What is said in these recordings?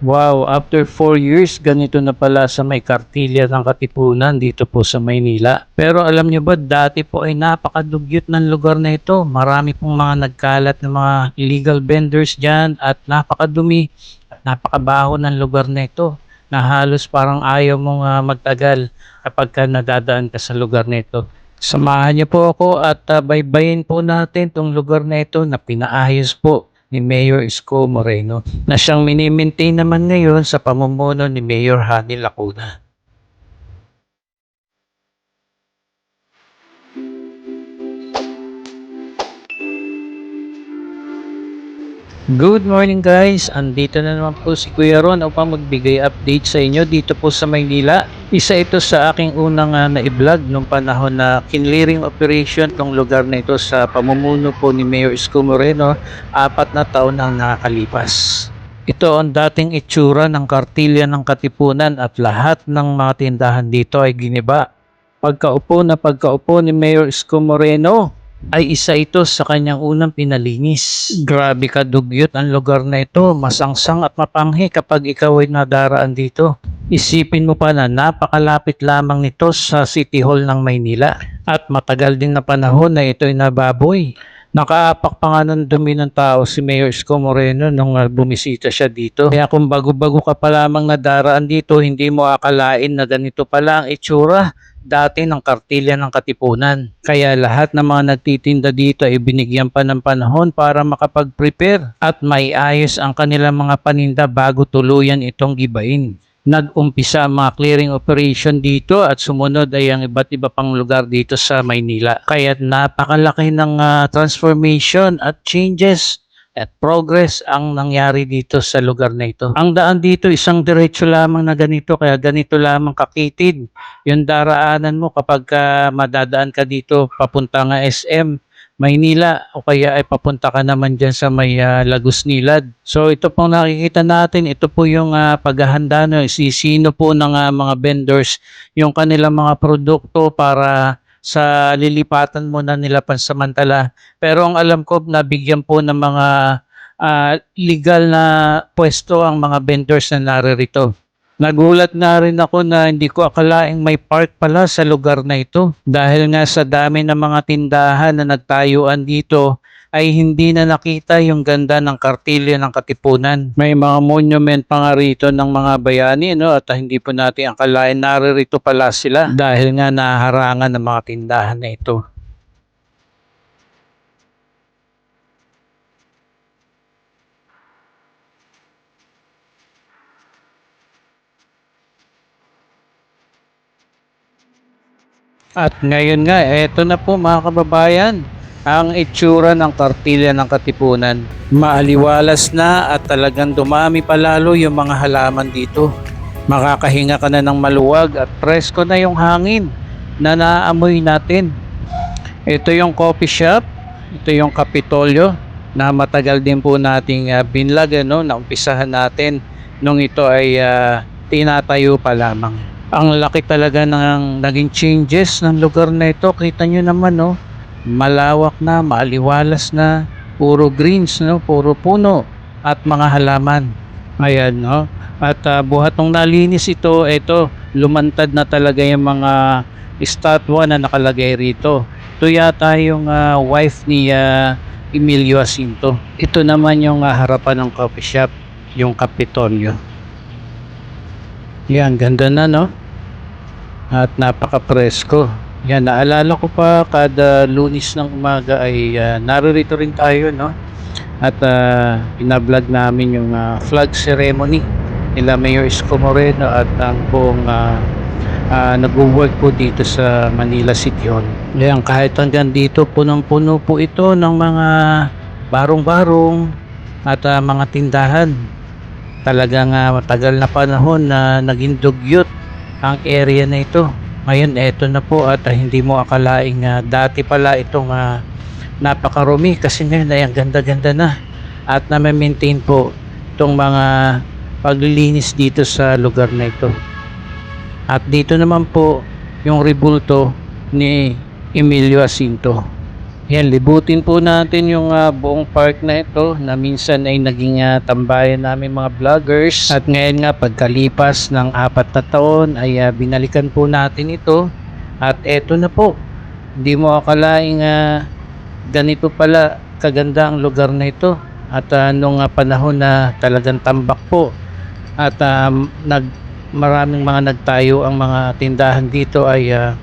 Wow, after 4 years, ganito na pala sa may kartilya ng Katipunan dito po sa Maynila. Pero alam nyo ba, dati po ay napakadugyot ng lugar na ito. Marami pong mga nagkalat ng mga illegal vendors dyan at napakadumi at napakabaho ng lugar na ito na halos parang ayaw mong ah, magtagal kapag ka nadadaan ka sa lugar na ito. Samahan niyo po ako at ah, baybayin po natin tong lugar na ito na pinaayos po ni Mayor Isko Moreno na siyang minimaintain naman ngayon sa pamumuno ni Mayor Hani Lacuna. Good morning guys! Andito na naman po si Kuya Ron upang magbigay update sa inyo dito po sa Maynila. Isa ito sa aking unang uh, na-vlog nung panahon na kinlearing operation tong lugar na ito sa pamumuno po ni Mayor Isko Moreno apat na taon nang nakakalipas. Ito ang dating itsura ng kartilya ng Katipunan at lahat ng mga tindahan dito ay giniba. Pagkaupo na pagkaupo ni Mayor Isko Moreno, ay isa ito sa kanyang unang pinalinis. Grabe ka dugyot ang lugar na ito, masangsang at mapanghi kapag ikaw ay nadaraan dito. Isipin mo pa na napakalapit lamang nito sa City Hall ng Maynila at matagal din na panahon na ito ay nababoy. Nakaapak pa nga ng dumi ng tao si Mayor Isko Moreno nung uh, bumisita siya dito. Kaya kung bago-bago ka pa lamang nadaraan dito, hindi mo akalain na ganito pala ang itsura dati ng kartilya ng Katipunan. Kaya lahat ng mga nagtitinda dito ay binigyan pa ng panahon para makapag-prepare at maiayos ang kanilang mga paninda bago tuluyan itong gibain. Nag-umpisa ang mga clearing operation dito at sumunod ay ang iba't iba pang lugar dito sa Maynila. Kaya napakalaki ng ah, transformation at changes at progress ang nangyari dito sa lugar na ito. Ang daan dito isang diretso lamang na ganito kaya ganito lamang kakitid. Yung daraanan mo kapag ka madadaan ka dito papunta nga SM Maynila o kaya ay papunta ka naman dyan sa may ah, Lagos. So ito pong nakikita natin, ito po yung ah, paghahanda no, sisino po ng ah, mga vendors yung kanilang mga produkto para sa lilipatan muna nila pansamantala. Pero ang alam ko, nabigyan po ng mga ah, legal na pwesto ang mga vendors na naririto. Nagulat na rin ako na hindi ko akalaing may park pala sa lugar na ito. Dahil nga sa dami ng mga tindahan na nagtayuan dito, ay hindi na nakita yung ganda ng kartilya ng Katipunan. May mga monument pa nga rito ng mga bayani no? at hindi po natin akalain naririto pala sila dahil nga naharangan ng mga tindahan na ito. At ngayon nga, eto na po mga kababayan, ang itsura ng kartilya ng Katipunan. Maaliwalas na at talagang dumami palalo yung mga halaman dito. Makakahinga ka na ng maluwag at presko na yung hangin na naamoy natin. Ito yung coffee shop, ito yung Kapitolyo na matagal din po nating uh, binlag ano, na umpisahan natin nung ito ay ah, tinatayo pa lamang. Ang laki talaga ng naging changes ng lugar na ito. Kita nyo naman, no? Malawak na, maaliwalas na, puro greens, no? Puro puno at mga halaman. Ayan, no? At ah, buhat nung nalinis ito, ito, lumantad na talaga yung mga estatwa na nakalagay rito. Ito yata yung ah, wife ni ah, Emilio Jacinto. Ito naman yung ah, harapan ng coffee shop, yung Kapitolyo. Yan, ganda na, no? At napaka-presko. Yan, naalala ko pa kada lunis ng umaga ay ah, naririto rin tayo, no? At uh, pinablog namin yung ah, flag ceremony nila Mayor Isko Moreno at ang buong uh, nag-work po dito sa Manila City Hall. Yan, kahit hanggang dito, punong-puno po ito ng mga barong-barong at ah, mga tindahan. Talagang ah, matagal na panahon na naging dugyot ang area na ito. Ngayon, eto na po at ah, hindi mo akalaing ah, dati pala itong ah, napakarumi kasi ngayon ay ang ganda-ganda na at na-maintain po itong mga paglilinis dito sa lugar na ito. At dito naman po yung rebulto ni Emilio Jacinto. Yan, libutin po natin yung ah, buong park na ito na minsan ay naging ah, tambayan namin mga vloggers. At ngayon nga pagkalipas ng apat na taon ay ah, binalikan po natin ito. At eto na po. Hindi mo akalaing ah, ganito pala kaganda ang lugar na ito. At ah, nung ah, panahon na talagang tambak po at um, nag maraming mga nagtayo ang mga tindahan dito ay ah,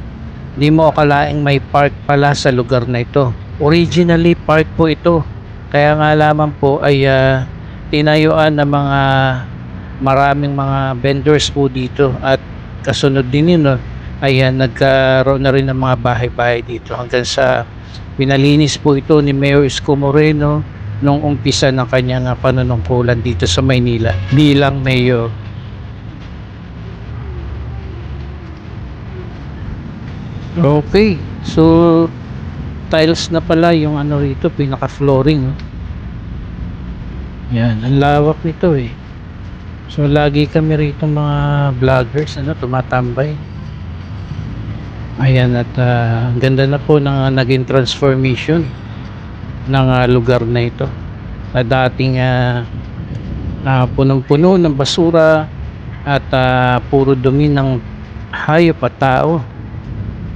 Di mo akalaing may park pala sa lugar na ito. Originally park po ito. Kaya nga lamang po ay ah, tinayuan ng mga maraming mga vendors po dito at kasunod din yun no, ay ah, nagkaroon na rin ng mga bahay-bahay dito hanggang sa pinalinis po ito ni Mayor Isko Moreno nung umpisa ng kanyang ah, panunungkulan dito sa Maynila bilang mayor. Okay. So, tiles na pala yung ano rito, pinaka-flooring. oh. Yan, ang lawak nito eh. So, lagi kami rito mga vloggers, ano, tumatambay. Ayan, at ang ganda na po ng ah, naging transformation ng ah, lugar na ito. Na dating ah, na punong-puno ng basura at ah, puro dumi ng hayop at tao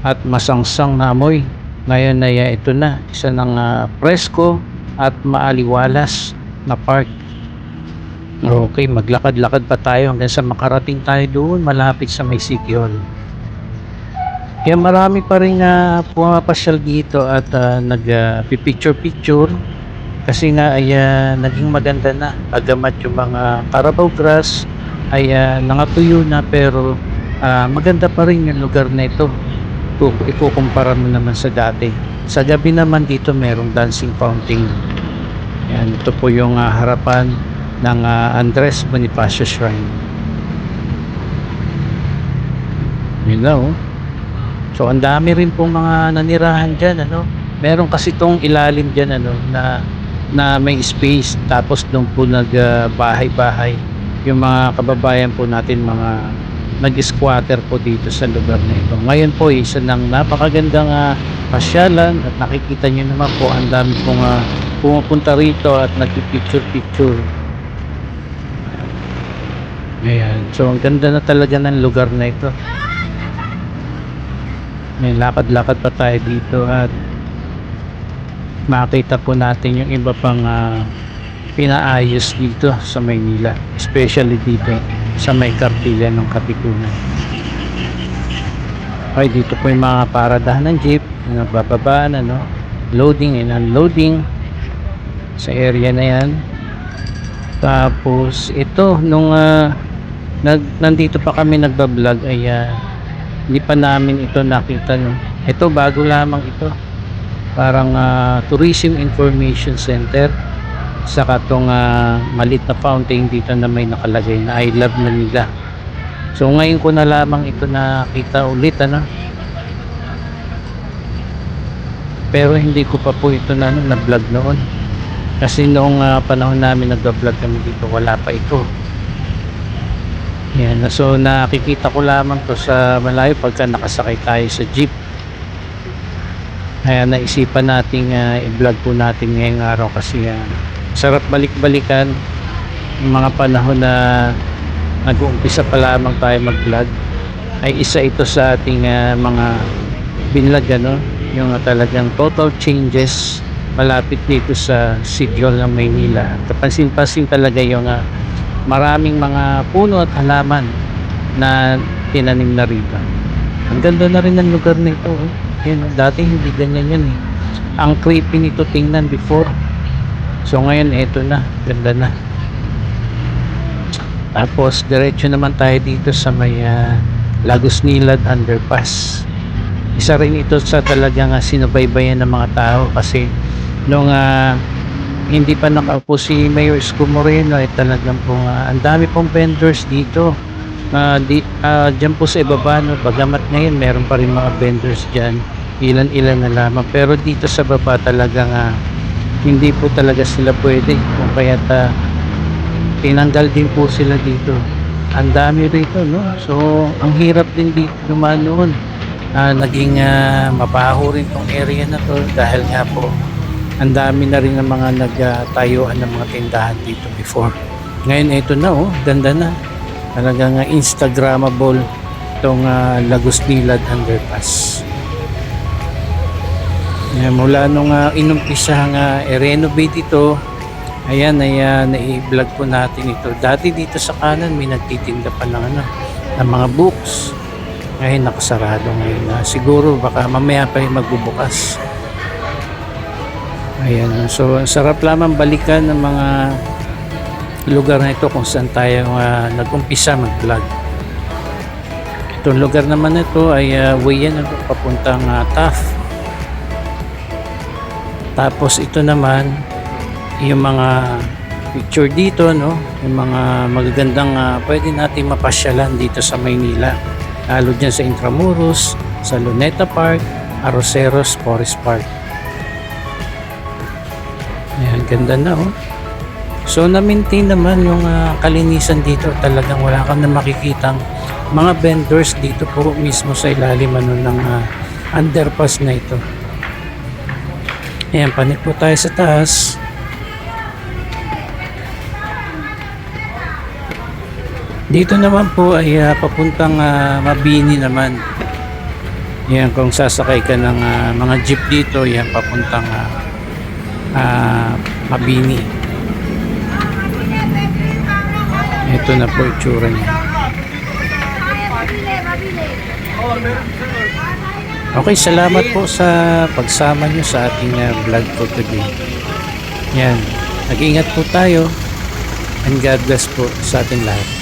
at masangsang na amoy. Ngayon ay uh, ito na, isa ng uh, presko at maaliwalas na park. Okay, maglakad-lakad pa tayo hanggang sa makarating tayo doon malapit sa may Hall. Kaya marami pa rin uh, pumapasyal dito at uh, nag-picture-picture kasi nga ay uh, naging maganda na agamat yung mga Carabao grass ay uh, nangatuyo na pero uh, maganda pa rin yung lugar na ito ikukumpara mo naman sa dati. Sa gabi naman dito merong dancing fountain. Yan, ito po yung ah, harapan ng ah, Andres Bonifacio Shrine. Na oh. So ang dami rin pong mga nanirahan dyan ano. Meron kasi tong ilalim dyan ano na na may space tapos doon po nag ah, bahay-bahay yung mga kababayan po natin mga nag-squatter po dito sa lugar na ito. Ngayon po isa ng napakagandang uh, pasyalan at nakikita nyo naman po ang dami pong uh, pumupunta rito at nagpipicture-picture. Ayan. So ang ganda na talaga ng lugar na ito. May lakad-lakad pa tayo dito at makita po natin yung iba pang uh, pinaayos dito sa Maynila. Especially dito sa may kartilya ng Katipunan. Okay, dito po yung mga paradahan ng jeep na nagbababaan, ano, loading and unloading sa area na yan. Tapos, ito, nung uh, nag, nandito pa kami nagbablog ay uh, hindi pa namin ito nakita. No? Ito, bago lamang ito. Parang uh, Tourism Information Center saka tong uh, malit na fountain dito na may nakalagay na I love Manila. So ngayon ko na lamang ito nakita ulit ano? Pero hindi ko pa po ito na, ano, na vlog noon. Kasi noong uh, panahon namin nagba-vlog kami dito wala pa ito. Yan so nakikita ko lamang to sa malayo pagka nakasakay tayo sa jeep. Kaya naisipan nating uh, i-vlog po natin ngayong araw kasi uh, sarap balik-balikan yung mga panahon na nag-uumpisa pa lamang tayo mag-vlog. Ay isa ito sa ating uh, mga binlog ano? Yung uh, talagang total changes malapit dito sa Hall ng Maynila. Kapansin-pansin talaga yung uh, maraming mga puno at halaman na tinanim na rito. Ang ganda na rin ng lugar nito oh. Yan, dati hindi ganyan yan eh. Ang creepy nito tingnan before So ngayon ito na, ganda na. Tapos diretso naman tayo dito sa may uh, Lagos Nilad Underpass. Isa rin ito sa talagang uh, sinubaybayan ng mga tao kasi nung uh, hindi pa nakaupo si Mayor Isko ay talagang pong uh, ang dami pong vendors dito. Uh, di, uh, dyan po sa ibaba, no, bagamat ngayon meron pa rin mga vendors dyan, ilan-ilan na lamang. Pero dito sa baba talagang uh, hindi po talaga sila pwede kung kaya ta tinanggal din po sila dito ang dami rito no so ang hirap din dito dumaan noon ah, naging ah, mabaho rin tong area na to dahil nga po ang dami na rin ng mga nagtayuan ng mga tindahan dito before. Ngayon ito na oh, ganda na. Talagang ah, Instagrammable itong ah, Lagos Nilad Underpass. Yan, mula nung uh, inumpisang uh, i-renovate ito, ayan, ay uh, nai-vlog po natin ito. Dati dito sa kanan may nagtitinda pa ng, ano, ng mga books. Ngayon nakasarado ngayon. na siguro baka mamaya pa yung magbubukas. Ayan, so sarap lamang balikan ng mga lugar na ito kung saan tayo uh, nag-umpisa mag-vlog. Itong lugar naman na ito ay uh, way yan papuntang uh, Taft. Tapos ito naman yung mga picture dito no, yung mga magagandang uh, pwede natin mapasyalan dito sa Maynila. Lalo dyan sa Intramuros, sa Luneta Park, Arroceros Forest Park. Ayan, ganda na oh. So na-maintain naman yung ah, kalinisan dito. Talagang wala kang na makikitang mga vendors dito po mismo sa ilalim ano, ng ah, underpass na ito. Ayan, panik po tayo sa taas. Dito naman po ay ah, papuntang ah, Mabini naman. Yan, kung sasakay ka ng ah, mga jeep dito, yan papuntang ah, ah, Mabini. Ito na po itsura niya. Okay, salamat po sa pagsama nyo sa ating uh, vlog for today. Yan. Nag-ingat po tayo and God bless po sa ating lahat.